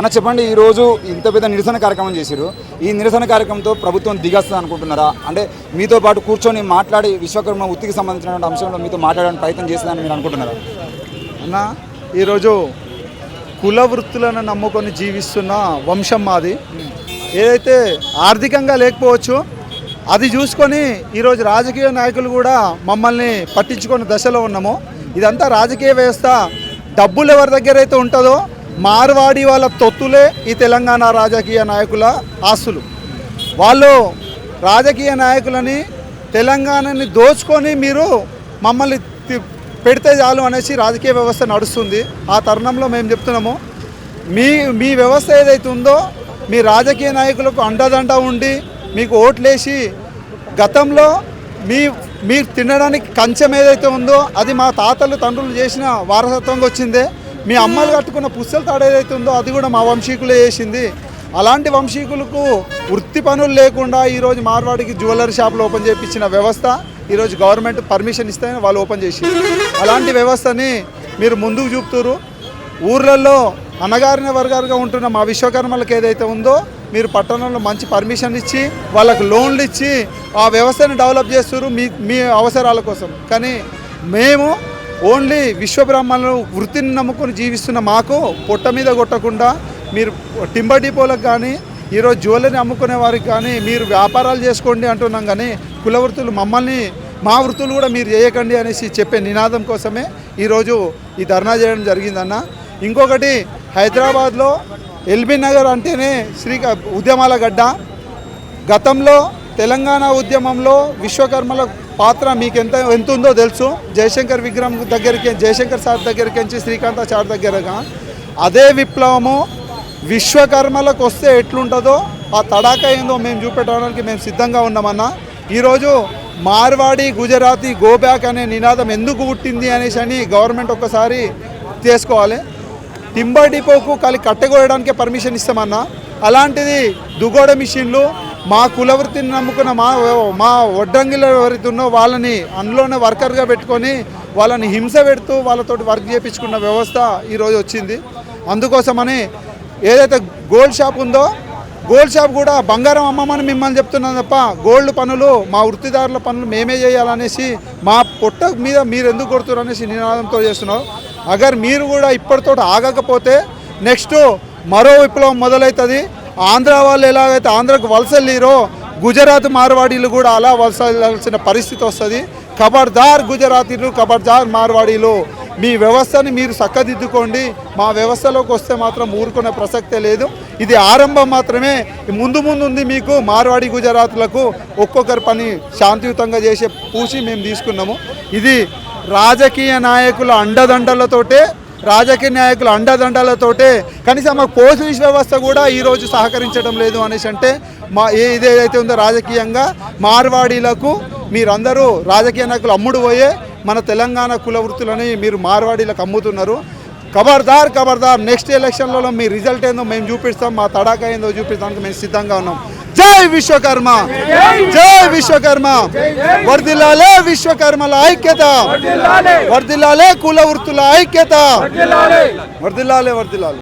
అన్న చెప్పండి ఈరోజు ఇంత పెద్ద నిరసన కార్యక్రమం చేశారు ఈ నిరసన కార్యక్రమంతో ప్రభుత్వం దిగస్తుంది అనుకుంటున్నారా అంటే మీతో పాటు కూర్చొని మాట్లాడి విశ్వకర్మ వృత్తికి సంబంధించినటువంటి అంశంలో మీతో మాట్లాడడానికి ప్రయత్నం చేస్తుందని మీరు అనుకుంటున్నారా? అన్న ఈరోజు కుల వృత్తులను నమ్ముకొని జీవిస్తున్న వంశం మాది. ఏదైతే ఆర్థికంగా లేకపోవచ్చు అది చూసుకొని ఈరోజు రాజకీయ నాయకులు కూడా మమ్మల్ని పట్టించుకొని దశలో ఉన్నాము. ఇదంతా రాజకీయ వ్యవస్థ డబ్బులు ఎవరి దగ్గర అయితే ఉంటుందో మార్వాడి వాళ్ళ తొత్తులే ఈ తెలంగాణ రాజకీయ నాయకుల ఆస్తులు. వాళ్ళు రాజకీయ నాయకులని తెలంగాణని దోచుకొని మీరు మమ్మల్ని పెడితే చాలు అనేసి రాజకీయ వ్యవస్థ నడుస్తుంది. ఆ తరుణంలో మేము చెప్తున్నాము మీ మీ వ్యవస్థ ఏదైతే ఉందో మీ రాజకీయ నాయకులకు అండదండ ఉండి మీకు ఓట్లేసి గతంలో మీ మీరు తినడానికి కంచెం ఏదైతే ఉందో అది మా తాతలు తండ్రులు చేసిన వారసత్వంగా వచ్చిందే. మీ అమ్మలు కట్టుకున్న పుస్తల తాడు ఏదైతే ఉందో అది కూడా మా వంశీకులే చేసింది. అలాంటి వంశీకులకు వృత్తి పనులు లేకుండా ఈరోజు మార్వాడికి జ్యువెలరీ షాపులు ఓపెన్ చేయించిన వ్యవస్థ ఈరోజు గవర్నమెంట్ పర్మిషన్ ఇస్తే వాళ్ళు ఓపెన్ చేసి అలాంటి వ్యవస్థని మీరు ముందుకు చూపుతారు ఊర్లలో అణగారిన వర్గాలుగా ఉంటున్న మా విశ్వకర్మలకు ఏదైతే ఉందో మీరు పట్టణంలో మంచి పర్మిషన్ ఇచ్చి వాళ్ళకు లోన్లు ఇచ్చి ఆ వ్యవస్థని డెవలప్ చేస్తారు మీ మీ అవసరాల కోసం. కానీ మేము ఓన్లీ విశ్వబ్రహ్మణులు వృత్తిని నమ్ముకొని జీవిస్తున్న మాకు పొట్ట మీద కొట్టకుండా మీరు టింబర్ డిపోలకు కానీ ఈరోజు జ్యువెలరీ అమ్ముకునే వారికి కానీ మీరు వ్యాపారాలు చేసుకోండి అంటున్నాం కానీ కుల వృత్తులు మమ్మల్ని మా వృత్తులు కూడా మీరు చేయకండి అనేసి చెప్పే నినాదం కోసమే ఈరోజు ఈ ధర్నా చేయడం జరిగిందన్న. ఇంకొకటి హైదరాబాద్లో ఎల్బీ నగర్ అంటేనే శ్రీ ఉద్యమాల గడ్డ. గతంలో తెలంగాణ ఉద్యమంలో విశ్వకర్మల పాత్ర మీకు ఎంత ఎంత ఉందో తెలుసు. జయశంకర్ విగ్రహం దగ్గరికి జయశంకర్ సార్ దగ్గరికి నుంచి శ్రీకాంత సార్ దగ్గరగా. అదే విప్లవము విశ్వకర్మలకు వస్తే ఎట్లుంటుందో ఆ తడాక ఏందో మేము చూపెట్టడానికి మేము సిద్ధంగా ఉన్నామన్నా. ఈరోజు మార్వాడి గుజరాతీ గోబ్యాక్ అనే నినాదం ఎందుకు పుట్టింది అనేసి అని గవర్నమెంట్ ఒక్కసారి చేసుకోవాలి టింబర్ డిపోకు కాలి కట్టెకోయడానికే పర్మిషన్ ఇస్తామన్నా. అలాంటిది దుగోడ మిషన్లు మా కులవృత్తిని నమ్ముకున్న మా మా వడ్డంగిల ఎవరైతే ఉన్నో వాళ్ళని అందులోనే వర్కర్గా పెట్టుకొని వాళ్ళని హింస పెడుతూ వాళ్ళతోటి వర్క్ చేయించుకున్న వ్యవస్థ ఈరోజు వచ్చింది. అందుకోసమని ఏదైతే గోల్డ్ షాప్ ఉందో గోల్డ్ షాప్ కూడా బంగారం అమ్మమని మిమ్మల్ని చెప్తున్నాను తప్ప గోల్డ్ పనులు మా వృత్తిదారుల పనులు మేమే చేయాలనేసి మా పొట్ట మీద మీరు ఎందుకు కొడుతున్నారు అనేసి నినాదంతో చేస్తున్నారు. అగర్ మీరు కూడా ఇప్పటితో ఆగకపోతే నెక్స్ట్ మరో విప్లవం మొదలవుతుంది ఆంధ్ర వాళ్ళు ఎలాగైతే ఆంధ్రకు వలస గుజరాత్ మార్వాడీలు కూడా అలా వలస వెళ్ళాల్సిన పరిస్థితి వస్తుంది. కబర్దార్ గుజరాతీలు కబర్దార్ మార్వాడీలు మీ వ్యవస్థని మీరు చక్కదిద్దుకోండి. మా వ్యవస్థలోకి వస్తే మాత్రం ఊరుకునే ప్రసక్తే లేదు. ఇది ఆరంభం మాత్రమే. ముందు ముందు ఉంది మీకు మార్వాడి గుజరాత్లకు ఒక్కొక్కరి పని శాంతియుతంగా చేసే పూసి మేము తీసుకున్నాము. ఇది రాజకీయ నాయకుల అండదండలతోటే రాజకీయ నాయకులు అండదండలతోటే కనీసం మాకు పోలీస్ వ్యవస్థ కూడా ఈరోజు సహకరించడం లేదు అనేసి అంటే మా ఏ- ఇదేదైతే ఉందో రాజకీయంగా మార్వాడీలకు మీరందరూ రాజకీయ నాయకులు అమ్ముడు పోయే మన తెలంగాణ కుల వృత్తులని మీరు మార్వాడీలకు అమ్ముతున్నారు. ఖబర్దార్ ఖబర్దార్ నెక్స్ట్ ఎలక్షన్లలో మీ రిజల్ట్ ఏందో మేము చూపిస్తాం మా తడాకా ఏందో చూపిస్తానికి మేము సిద్ధంగా ఉన్నాం. జై విశ్వకర్మ. జై విశ్వకర్మ. వర్దిల్లాలే విశ్వకర్మల ఐక్యత. వర్దిల్లాలే కుల వృత్తుల ఐక్యత. వర్దిల్లాలే వర్దిల్లాలే